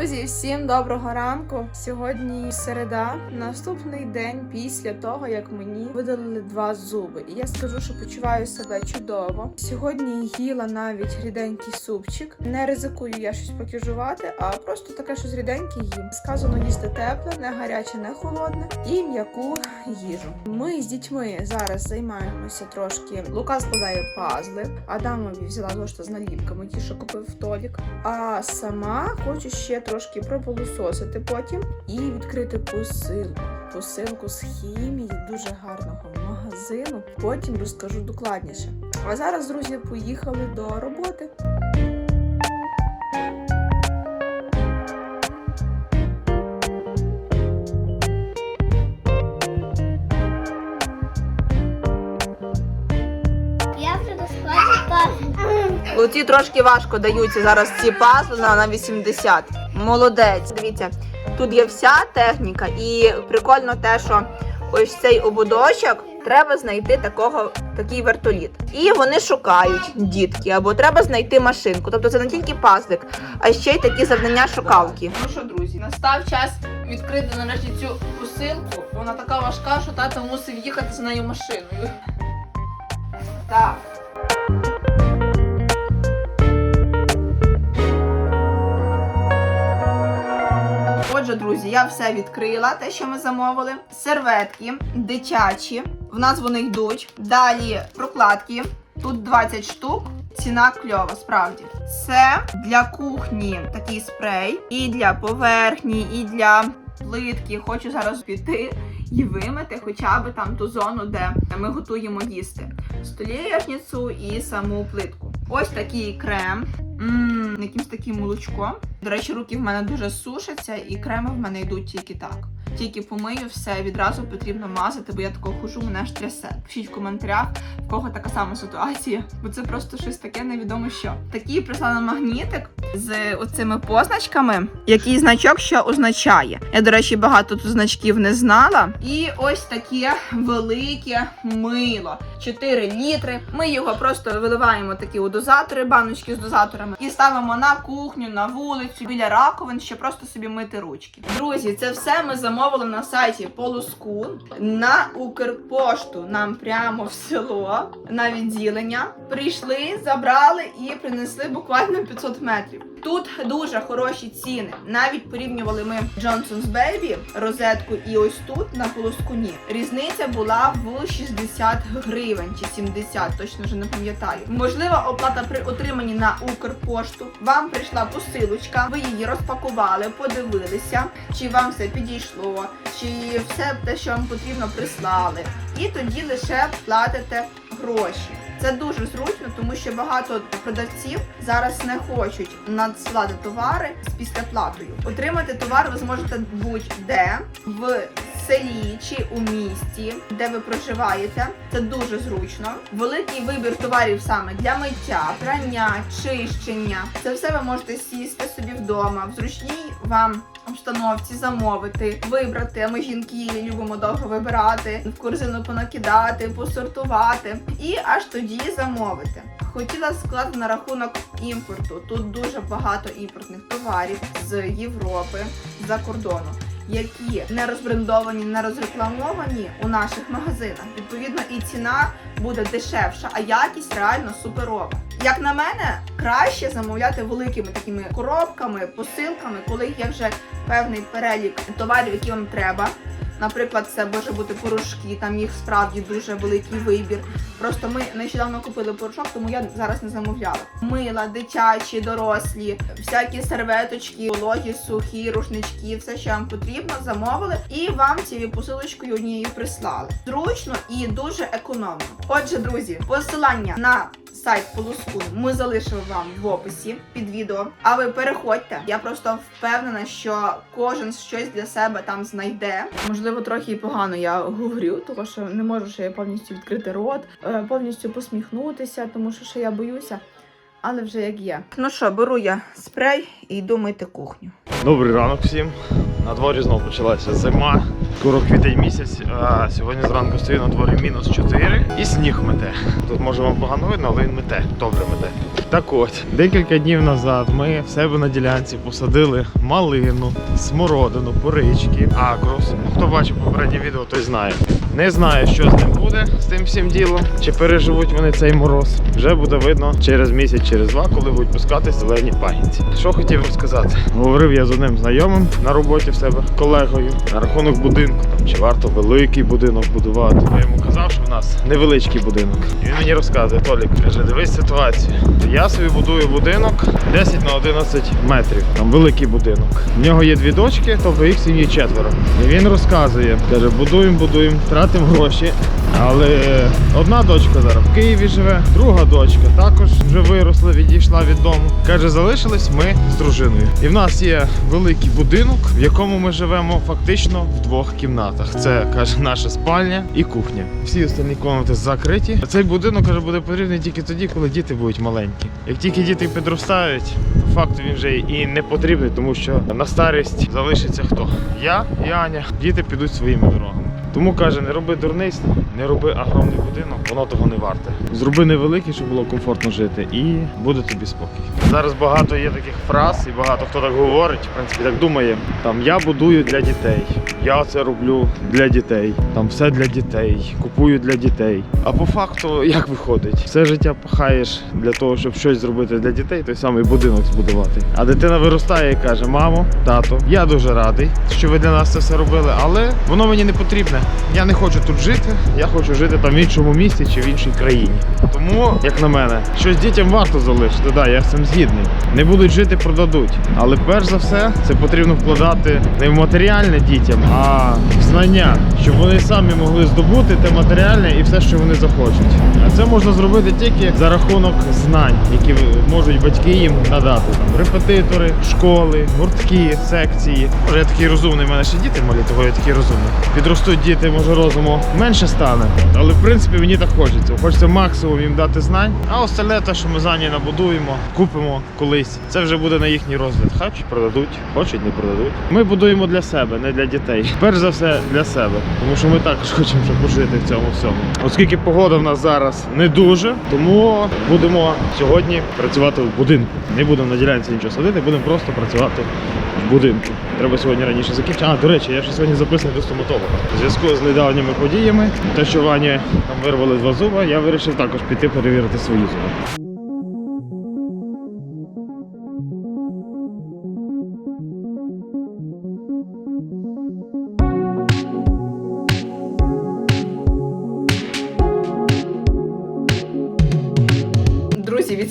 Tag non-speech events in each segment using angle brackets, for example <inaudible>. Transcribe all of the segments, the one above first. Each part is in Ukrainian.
Друзі, всім доброго ранку. Сьогодні середа, наступний день після того, як мені видалили два зуби. І я скажу, що почуваю себе чудово. Сьогодні їла навіть ріденький супчик. Не ризикую я щось покіжувати, а просто таке, що з ріденький їм. Сказано їсти тепле, не гаряче, не холодне і м'яку їжу. Ми з дітьми зараз займаємося трошки. Лука складає пазли. Адамові взяла зошта з наліпками, ті, що купив в Толік. А сама хочу ще трошки пропилососити потім і відкрити посилку. Посилку з хімії дуже гарного магазину. Потім розкажу докладніше. А зараз, друзі, поїхали до роботи. Оці трошки важко даються зараз ці пазли на, на 80. Молодець. Дивіться, тут є вся техніка, і прикольно те, що ось цей ободочок треба знайти такого, такий вертоліт. І вони шукають дітки, або треба знайти машинку. Тобто це не тільки пазлик, а ще й такі завдання шукалки. Ну що, друзі, настав час відкрити нарешті цю посилку. Вона така важка, що тато мусив їхати за нею машиною. Так. Друзі, я все відкрила, те, що ми замовили. Серветки дитячі. В нас вони йдуть. Далі прокладки. Тут 20 штук. Ціна кльова, справді. Це для кухні такий спрей, і для поверхні, і для плитки. Хочу зараз піти і вимити хоча б там ту зону, де ми готуємо їсти. Столешницю і саму плитку. Ось такий крем. Мм, якимсь таким молочком. До речі, руки в мене дуже сушаться, і креми в мене йдуть тільки так. Тільки помию все, відразу потрібно мазати, бо я такого хожу, мене аж трясе. Пишіть в коментарях, в кого така сама ситуація, бо це просто щось таке невідомо що. Такий прислала магнітик з оцими позначками, який значок що означає. Я, до речі, багато тут значків не знала. І ось таке велике мило. 4 літри. Ми його просто виливаємо такі у дозатори, баночки з дозаторами, і ставимо на кухню, на вулицю, біля раковин, щоб просто собі мити ручки. Друзі, це все ми замовили на сайті Полуску на Укрпошту. Нам прямо в село на відділення. Прийшли, забрали і принесли буквально 500 метрів. Тут дуже хороші ціни. Навіть порівнювали ми Johnson's Baby розетку і ось тут на полоску ні. Різниця була в 60 гривень чи 70, точно вже не пам'ятаю. Можлива оплата при отриманні на Укрпошту. Вам прийшла посилочка, ви її розпакували, подивилися, чи вам все підійшло, чи все те, що вам потрібно, прислали. І тоді лише платите гроші. Це дуже зручно, тому що багато продавців зараз не хочуть надсилати товари з післяплатою. Отримати товар ви зможете будь-де в селі чи у місті, де ви проживаєте. Це дуже зручно. Великий вибір товарів саме для миття, прання, чищення. Це все ви можете сісти собі вдома в зручній вам обстановці замовити, вибрати. А ми жінки любимо довго вибирати, в корзину понакидати, посортувати і аж тоді замовити. Хотіла сказати на рахунок імпорту. Тут дуже багато імпортних товарів з Європи, з-за кордону. Які не розбрендовані, не розрекламовані у наших магазинах. Відповідно, і ціна буде дешевша, а якість реально суперова. Як на мене, краще замовляти великими такими коробками, посилками, коли є вже певний перелік товарів, які вам треба. Наприклад, це може бути порошки, там їх справді дуже великий вибір. Просто ми нещодавно купили порошок, тому я зараз не замовляла. Мила, дитячі, дорослі, всякі серветочки, вологі, сухі, рушнички, все, що вам потрібно, замовили, і вам цією посилочкою однією прислали. Зручно і дуже економно. Отже, друзі, посилання на сайт Полуску ми залишимо вам в описі під відео. А ви переходьте. Я просто впевнена, що кожен щось для себе там знайде. Можливо, трохи погано я говорю, тому що не можу ще я повністю відкрити рот, е, повністю посміхнутися, тому що ще я боюся. Але вже як є. Ну що, беру я спрей і йду мити кухню. Добрий ранок всім. На дворі знову почалася зима. Скоро квітень місяць. А сьогодні зранку стою на дворі мінус 4 і сніг мете. Тут може вам погано видно, але він мете. Добре мете. Так от, декілька днів назад ми в себе на ділянці посадили малину, смородину, порички, акрус. Ну, Хто бачив попереднє відео, той знає. Не знаю, що з ним буде з тим всім ділом, чи переживуть вони цей мороз. Вже буде видно через місяць, через два, коли будуть пускати зелені пагінці. Що хотів розказати? Говорив я з одним знайомим на роботі в себе колегою на рахунок будинку. Там чи варто великий будинок будувати. Я йому казав, що в нас невеличкий будинок. І він мені розказує, Толік, каже, дивись ситуацію. Я собі будую будинок 10 на 11 метрів. Там великий будинок. В нього є дві дочки, тобто їх сім'ї четверо. І він розказує, каже, будуємо, будуємо, тратимо гроші. Але одна дочка зараз в Києві живе, друга дочка також вже виросла, відійшла від дому. Каже, залишились ми з дружиною. І в нас є великий будинок, в якому ми живемо фактично в двох кімнатах. Це каже наша спальня і кухня. Всі остальні кімнати закриті. Цей будинок каже, буде потрібний тільки тоді, коли діти будуть маленькі. Як тільки діти підростають, по факту він вже і не потрібний, тому що на старість залишиться хто? Я і Аня. Діти підуть своїми дорогами. Тому каже, не роби дурниць, не роби огромний будинок, воно того не варте. Зроби невеликий, щоб було комфортно жити, і буде тобі спокій. Зараз багато є таких фраз, і багато хто так говорить, в принципі, так думає. Там я будую для дітей, я це роблю для дітей, там все для дітей, купую для дітей. А по факту, як виходить, все життя пахаєш для того, щоб щось зробити для дітей, той самий будинок збудувати. А дитина виростає і каже: Мамо, тато, я дуже радий, що ви для нас це все робили, але воно мені не потрібне. Я не хочу тут жити, я хочу жити там в іншому місті чи в іншій країні. Тому, як на мене, щось дітям варто залишити. Да, я з цим згідний. Не будуть жити, продадуть. Але перш за все, це потрібно вкладати не в матеріальне дітям, а в знання, щоб вони самі могли здобути те матеріальне і все, що вони захочуть. А це можна зробити тільки за рахунок знань, які можуть батьки їм надати. Там репетитори, школи, гуртки, секції. Може, я такий розумний, в мене ще діти малі, того я такий розумний. Підростуть діти, може розуму менше стане. Але в принципі мені так хочеться. Хочеться максимум їм дати знань. А остальне те, що ми за ні набудуємо, купимо колись. Це вже буде на їхній розгляд. Хочуть продадуть, хочуть не продадуть. Ми будуємо для себе, не для дітей. Перш за все для себе, тому що ми також хочемо щоб пожити в цьому всьому. Оскільки погода в нас зараз не дуже, тому будемо сьогодні працювати в будинку. Не будемо на ділянці нічого садити, будемо просто працювати в будинку. Треба сьогодні раніше закінчити. А, до речі, я ще сьогодні записаний до стоматолога. У зв'язку з недавніми подіями, те, що Вані там вирвали два зуба, я вирішив також піти перевірити свої зуби.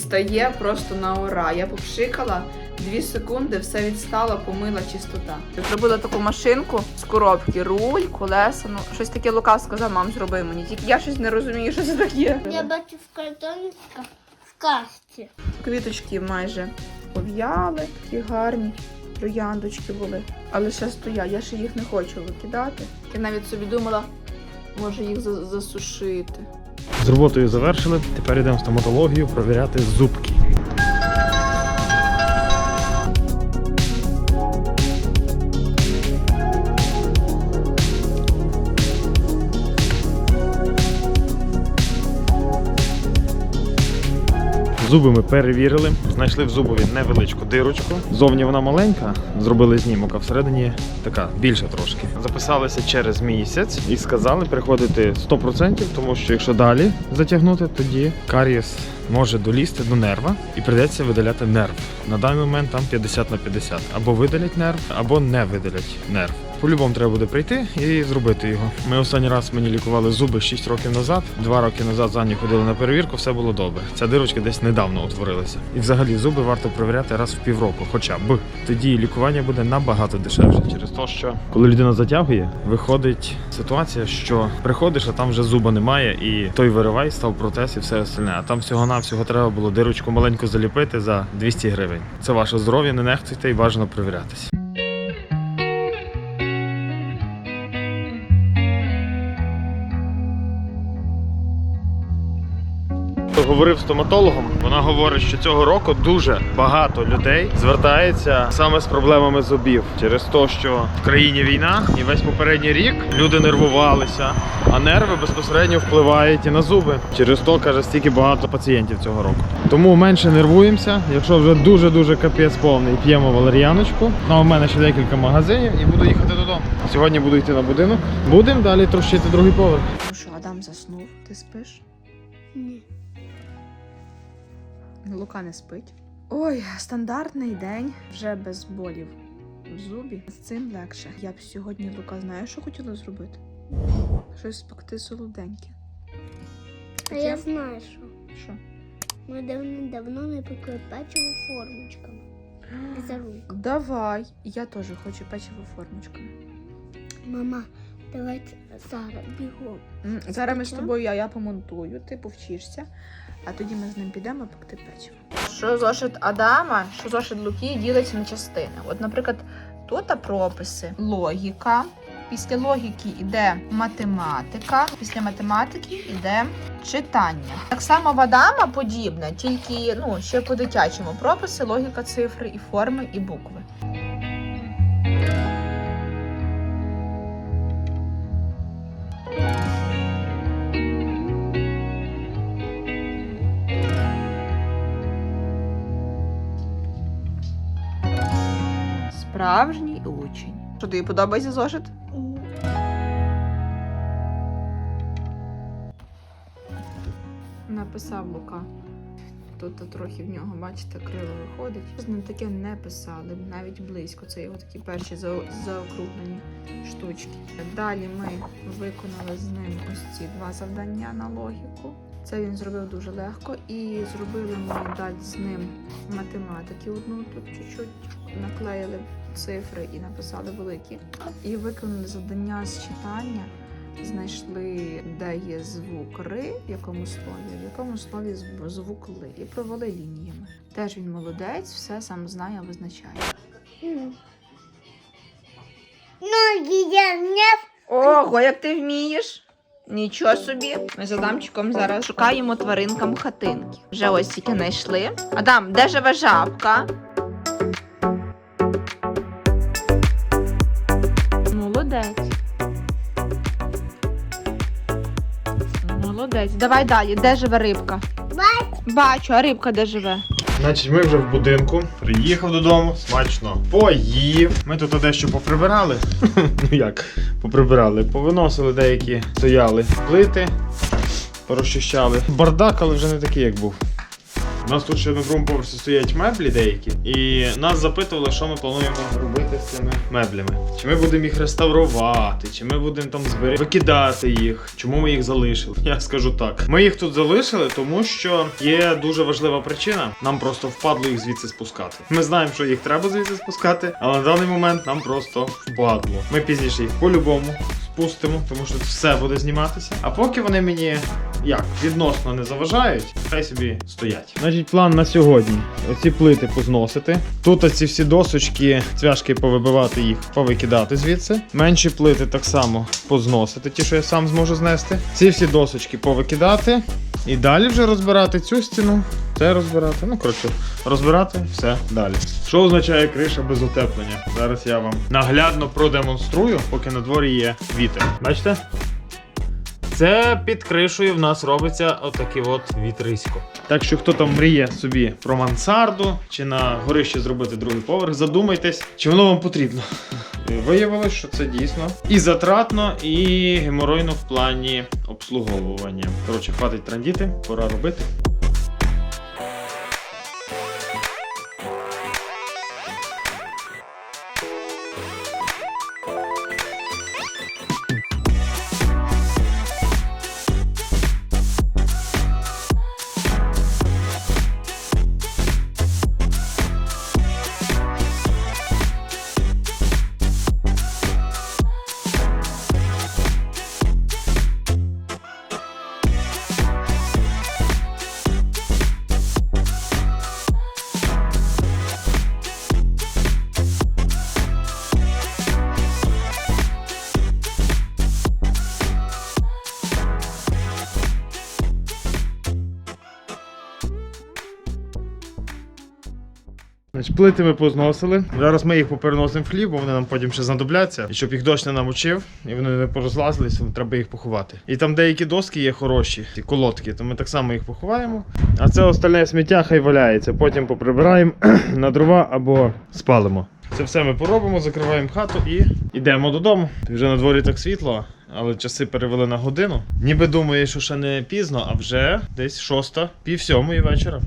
Відстає просто на ура. Я попшикала, дві секунди, все відстало, помила чистота. Зробила таку машинку з коробки, руль, колеса. Ну, щось таке Лука сказав, мам, зроби мені. Тільки я щось не розумію, що це таке. Я бачу в картоні в касті. Квіточки майже пов'яли, такі гарні. Трояндочки були. Але ще стоять, я ще їх не хочу викидати. Я навіть собі думала, може їх засушити. З роботою завершили. Тепер йдемо в стоматологію провіряти зубки. Зуби ми перевірили, знайшли в зубові невеличку дирочку. Зовні вона маленька, зробили знімок, а всередині така більша трошки. Записалися через місяць і сказали приходити 100%, тому що якщо далі затягнути, тоді карієс може долізти до нерва і прийдеться видаляти нерв. На даний момент там 50 на 50. Або видалять нерв, або не видалять нерв. По-любому треба буде прийти і зробити його. Ми останній раз мені лікували зуби 6 років назад. Два роки назад за ходили на перевірку, все було добре. Ця дирочка десь недавно утворилася. І взагалі зуби варто перевіряти раз в півроку, хоча б. Тоді лікування буде набагато дешевше. Через те, що коли людина затягує, виходить ситуація, що приходиш, а там вже зуба немає, і той виривай став протез і все остальне. А там всього навсього треба було дирочку маленьку заліпити за 200 гривень. Це ваше здоров'я, не нехтуйте і бажано перевірятися. Говорив з стоматологом. Вона говорить, що цього року дуже багато людей звертається саме з проблемами зубів через те, що в країні війна і весь попередній рік люди нервувалися, а нерви безпосередньо впливають і на зуби. Через то каже стільки багато пацієнтів цього року. Тому менше нервуємося. Якщо вже дуже дуже капець повний, п'ємо валеріаночку. Ну а в мене ще декілька магазинів і буду їхати додому. Сьогодні буду йти на будинок. Будемо далі трощити другий поверх. Ну що, Адам заснув, ти спиш? Ні. Лука не спить. Ой, стандартний день вже без болів в зубі. З цим легше. Я б сьогодні Лука знає, що хотіла зробити? Щось спекти солоденьке. А я знаю, що. Що? Ми давно-давно не пекли печиво формочками. За руку. Давай, я теж хочу печиво формочками. Мама, давайте зараз бігом. Зараз ми з тобою, я, я помонтую, ти повчишся, а тоді ми з ним підемо пекти печиво. Що зошит Адама, що зошит Луки ділиться на частини. От, наприклад, тут прописи, логіка. Після логіки йде математика, після математики йде читання. Так само в Адама подібне, тільки ну ще по-дитячому. Прописи, логіка, цифри, і форми, і букви. Справжній учень. Що тобі подобається зошит? Написав Лука. Тут трохи в нього, бачите, криво виходить. З ним таке не писали, навіть близько. Це його такі перші за- заокруглені штучки. Далі ми виконали з ним ось ці два завдання на логіку. Це він зробив дуже легко. І зробили ми далі з ним математики одну тут чуть-чуть наклеїли цифри і написали великі. І виконали завдання з читання. Знайшли, де є звук ри, в якому слові, в якому слові зв- звук ли, і провели лініями. Теж він молодець, все сам знає, визначає. Ноги я не Ого, як ти вмієш! Нічого собі. Ми з Адамчиком зараз шукаємо тваринкам хатинки. Вже ось тільки знайшли. Адам, де живе жабка? Давай далі. Де живе рибка? Бачу, а рибка де живе? Значить, ми вже в будинку. Приїхав додому, смачно поїв. Ми тут дещо поприбирали. <laughs> ну як, поприбирали, повиносили деякі стояли плити, порозчищали. Бардак, але вже не такий, як був. У нас тут ще на другому поверсі стоять меблі деякі, і нас запитували, що ми плануємо робити з цими меблями. Чи ми будемо їх реставрувати, чи ми будемо там збери... викидати їх, чому ми їх залишили? <laughs> Я скажу так. Ми їх тут залишили, тому що є дуже важлива причина. Нам просто впадло їх звідси спускати. Ми знаємо, що їх треба звідси спускати, але на даний момент нам просто впадло. Ми пізніше їх по-любому спустимо, тому що все буде зніматися. А поки вони мені як відносно не заважають, хай собі стоять. Значить, план на сьогодні: оці плити позносити. Тут оці всі досочки, цвяшки повибивати їх, повикидати звідси. Менші плити так само позносити, ті, що я сам зможу знести. Ці всі досочки повикидати. І далі вже розбирати цю стіну, це розбирати. Ну, коротше, розбирати все далі. Що означає криша без утеплення? Зараз я вам наглядно продемонструю, поки на дворі є вітер. Бачите? Це під кришею в нас робиться отакі от вітрисько. Так що хто там мріє собі про мансарду чи на горище зробити другий поверх, задумайтесь, чи воно вам потрібно. Виявилось, що це дійсно і затратно, і геморойно в плані обслуговування. Коротше, хватить трандіти, пора робити. Плити ми позносили. Зараз ми їх попереносимо в хліб, бо вони нам потім ще знадобляться. І щоб їх дощ не намочив, і вони не порозлазилися, треба їх поховати. І там деякі доски є хороші, ці колодки, то ми так само їх поховаємо. А це остальне сміття хай валяється. Потім поприбираємо <clears throat> на дрова або спалимо. Це все ми поробимо, закриваємо хату і йдемо додому. Вже на дворі так світло, але часи перевели на годину. Ніби думаю, що ще не пізно, а вже десь шоста, пів сьомої вечора.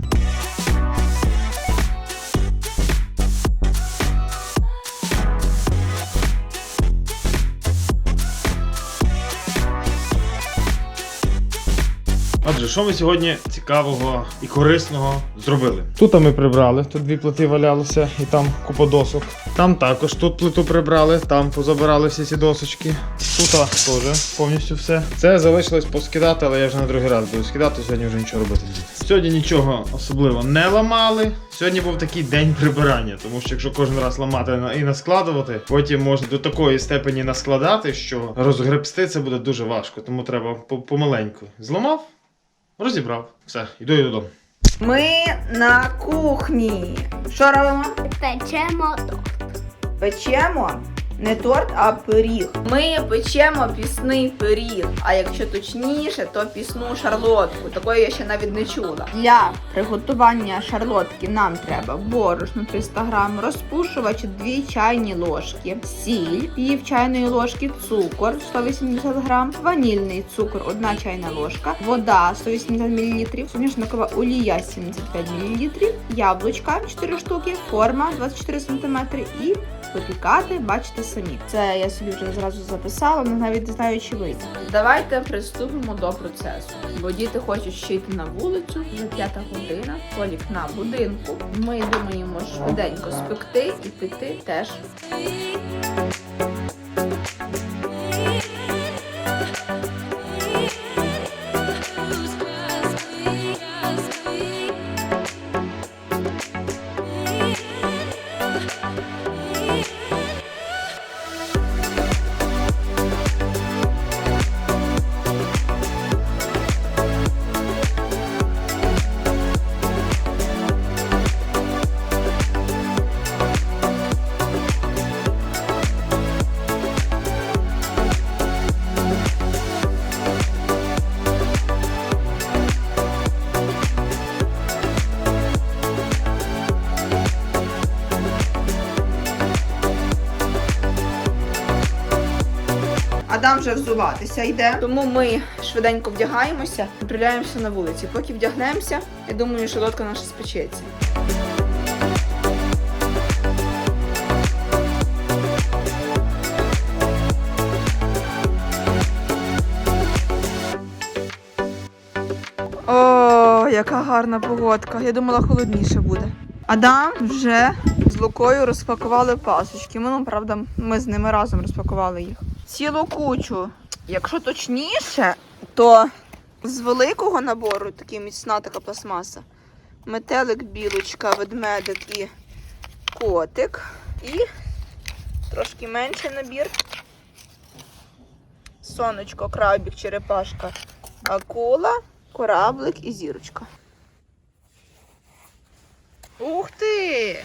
Отже, що ми сьогодні цікавого і корисного зробили? Тут ми прибрали, тут дві плити валялися, і там купа досок. Там також тут плиту прибрали, там позабирали всі ці досочки. Тут теж повністю все. Це залишилось поскидати, але я вже на другий раз буду скидати, сьогодні вже нічого робити. не. Сьогодні нічого особливо не ламали. Сьогодні був такий день прибирання, тому що якщо кожен раз ламати і наскладувати, потім можна до такої степені наскладати, що розгребсти це буде дуже важко, тому треба помаленьку. Зламав, розібрав. Все, йду я додому. Ми на кухні. Що робимо? Печемо торт. Печемо не торт, а пиріг. Ми печемо пісний пиріг. А якщо точніше, то пісну шарлотку. Такої я ще навіть не чула. Для приготування шарлотки нам треба борошно 300 грам, розпушувач 2 чайні ложки, сіль, пів чайної ложки, цукор 180 грам, ванільний цукор 1 чайна ложка, вода 180 мл, соняшникова олія 75 мл, яблучка 4 штуки, форма 24 см і випікати, бачите самі. Це я собі вже зразу записала, але навіть не знаю, чи вийде. Давайте приступимо до процесу. Бо діти хочуть ще йти на вулицю, вже п'ята година, Толік на будинку. Ми думаємо швиденько спекти і піти теж. Вже взуватися йде, тому ми швиденько вдягаємося, відправляємося на вулиці. Поки вдягнемося, я думаю, що лодка наша спечеться. О, яка гарна погодка. Я думала, холодніше буде. Адам вже з Лукою розпакували пасочки. Ми, ну, правда, ми з ними разом розпакували їх. Цілу кучу. Якщо точніше, то з великого набору такий міцна така пластмаса. Метелик, білочка, ведмедик і котик. І трошки менший набір. Сонечко, крабік, черепашка, акула, кораблик і зірочка. Ух ти!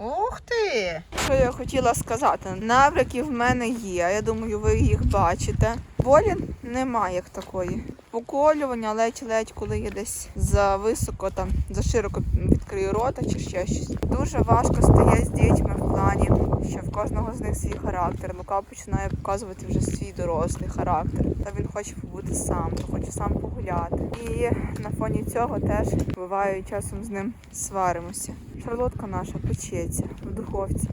Ух ти! Що я хотіла сказати? Навряки в мене є. Я думаю, ви їх бачите. Болі немає як такої. Поколювання ледь-ледь, коли я десь за високо, там за широко відкрию рота чи ще щось. Дуже важко стає з дітьми в плані, що в кожного з них свій характер. Лука починає показувати вже свій дорослий характер. Та він хоче побути сам, хоче сам погуляти. І на фоні цього теж буває часом з ним сваримося. Шарлотка наша печеться в духовці.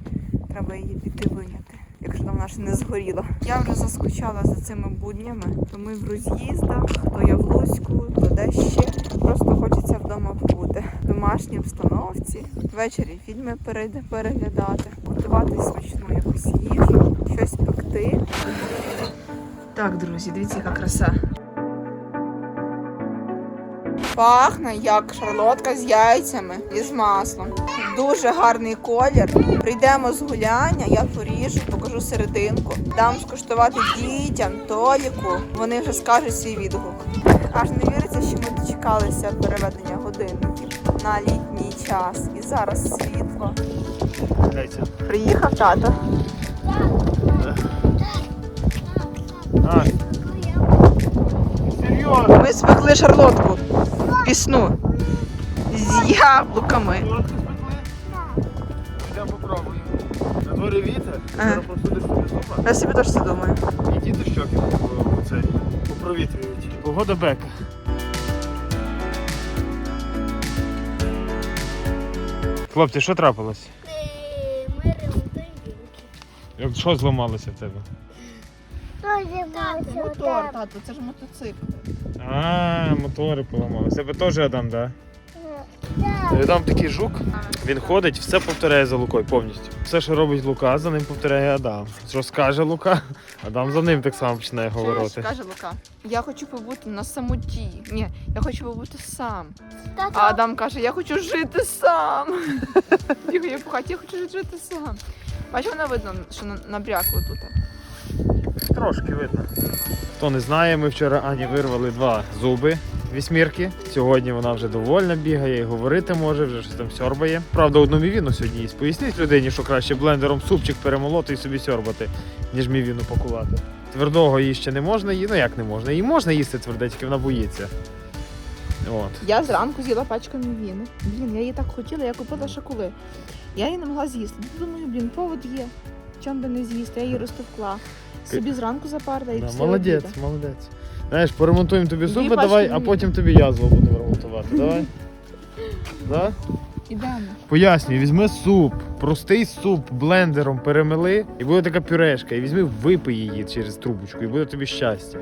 Треба її піти виняти. Якщо там наша не згоріла. Я вже заскучала за цими буднями, то ми в роз'їздах, то я в Луцьку, то де ще. Просто хочеться вдома побути. В домашній обстановці, ввечері фільми перед- переглядати, готувати смачну якусь їжу, щось пекти. Так, друзі, дивіться, яка краса. Пахне як шарлотка з яйцями і з маслом. Дуже гарний колір. Прийдемо з гуляння, я поріжу, покажу серединку. Дам скуштувати дітям, Толіку. Вони вже скажуть свій відгук. Аж не віриться, що ми дочекалися переведення годинників. на літній час. І зараз світло. Приїхав тато. Серйозно? Ми спекли шарлотку пісну з яблуками. Я попробую. На дворі вітер, Ага. зараз посуди собі зуба. Я собі теж це думаю. І діти щоки попровітрюють. Погода бека. Хлопці, що трапилось? Ми ростинки. Як- Що зламалося в тебе? Мотор, тато, це ж мотоцикл. А, мотори поламалися. Тебе теж Адам, так? Да? Адам такий жук. Він ходить, все повторяє за Лукою повністю. Все, що робить Лука, за ним повторяє Адам. Що скаже Лука, Адам за ним так само починає говорити. Каже Лука, я хочу побути на самоті. Ні, я хочу побути сам. А Адам каже, я хочу жити сам. <laughs> Я хочу жити сам. Бачиш, вона видно, що набрякло тут. Трошки видно. Хто не знає, ми вчора Ані вирвали два зуби вісьмірки. Сьогодні вона вже довольна бігає і говорити може, вже щось там сьорбає. Правда, одну мівіну сьогодні їсть. Поясніть людині, що краще блендером супчик перемолоти і собі сьорбати, ніж мівіну покувати. Твердого їй ще не можна їсти. Ну як не можна? Їй можна їсти тверде, тільки вона боїться. От. Я зранку з'їла пачку мівіни. Блін, я її так хотіла, я купила ще коли. Я її не могла з'їсти. Думаю, блін, повод є. Чом би не з'їсти, я її розтовкла. Собі зранку запарда і Да, все. молодець, обіда. молодець. Знаєш, поремонтуємо тобі зуби, пачки давай, а потім тобі язву будемо ремонтувати. Давай. <laughs> Да? Ідемо. Пояснюю, візьми суп, простий суп блендером перемели, і буде така пюрешка. І візьми, випий її через трубочку, і буде тобі щастя.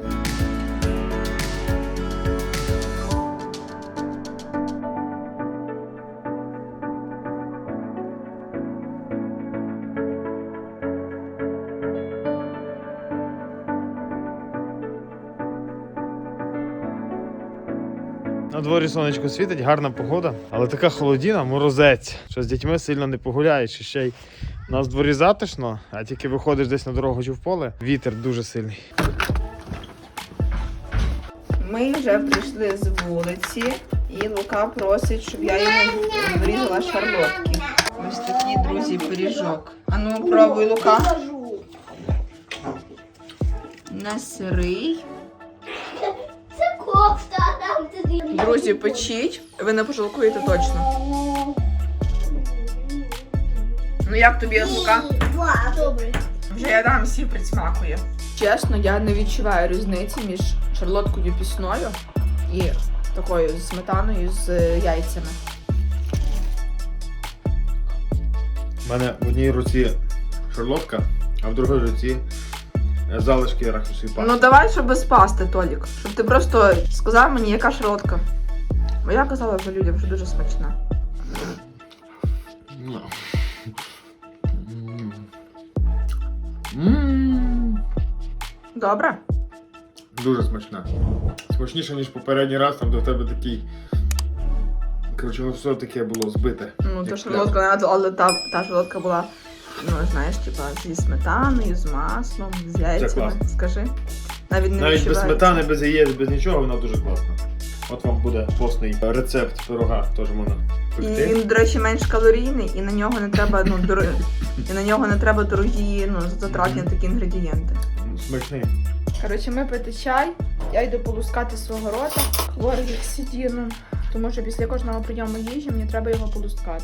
Дворі сонечко світить, гарна погода, але така холодіна, морозець, що з дітьми сильно не погуляєш. І ще й у нас в дворі затишно, а тільки виходиш десь на дорогу чи в поле, вітер дуже сильний. Ми вже прийшли з вулиці, і Лука просить, щоб я йому врізала шарлотки. Ось такий, друзі, пиріжок. А ну, пробуй, Лука. Не сирий. Друзі, печіть. Ви не пожалкуєте точно. Ну як тобі? Добре. Вже я дам всі присмакує. Чесно, я не відчуваю різниці між шарлоткою пісною і такою з сметаною з яйцями. У мене в одній руці шарлотка, а в другій руці е, залишки арахісової пасти. Ну давай, щоб без пасти, Толік. Щоб ти просто сказав мені, яка шарлотка. Бо я казала вже людям, що дуже смачна. Ну. М. Добре? Дуже смачна. Смачніше, ніж попередній раз, там в тебе такий. Коротше, воно все таке було збите. Ну, Як то шарлотка, але та, та шарлотка була, ну знаєш, типа зі сметаною, з маслом, з яйцями. класно. Скажи. Навіть не Навіть без відчувається. сметани, без яєць, без нічого, вона дуже класна. От вам буде постний рецепт пирога, теж можна І пекти. він, до речі, менш калорійний, і на нього не треба, ну, дор... і на нього не треба дорогі, ну, затратні такі інгредієнти. Смачний. Коротше, ми пити чай, я йду полускати свого рота. Хворий як сидіну. Тому що після кожного прийому їжі мені треба його полускати.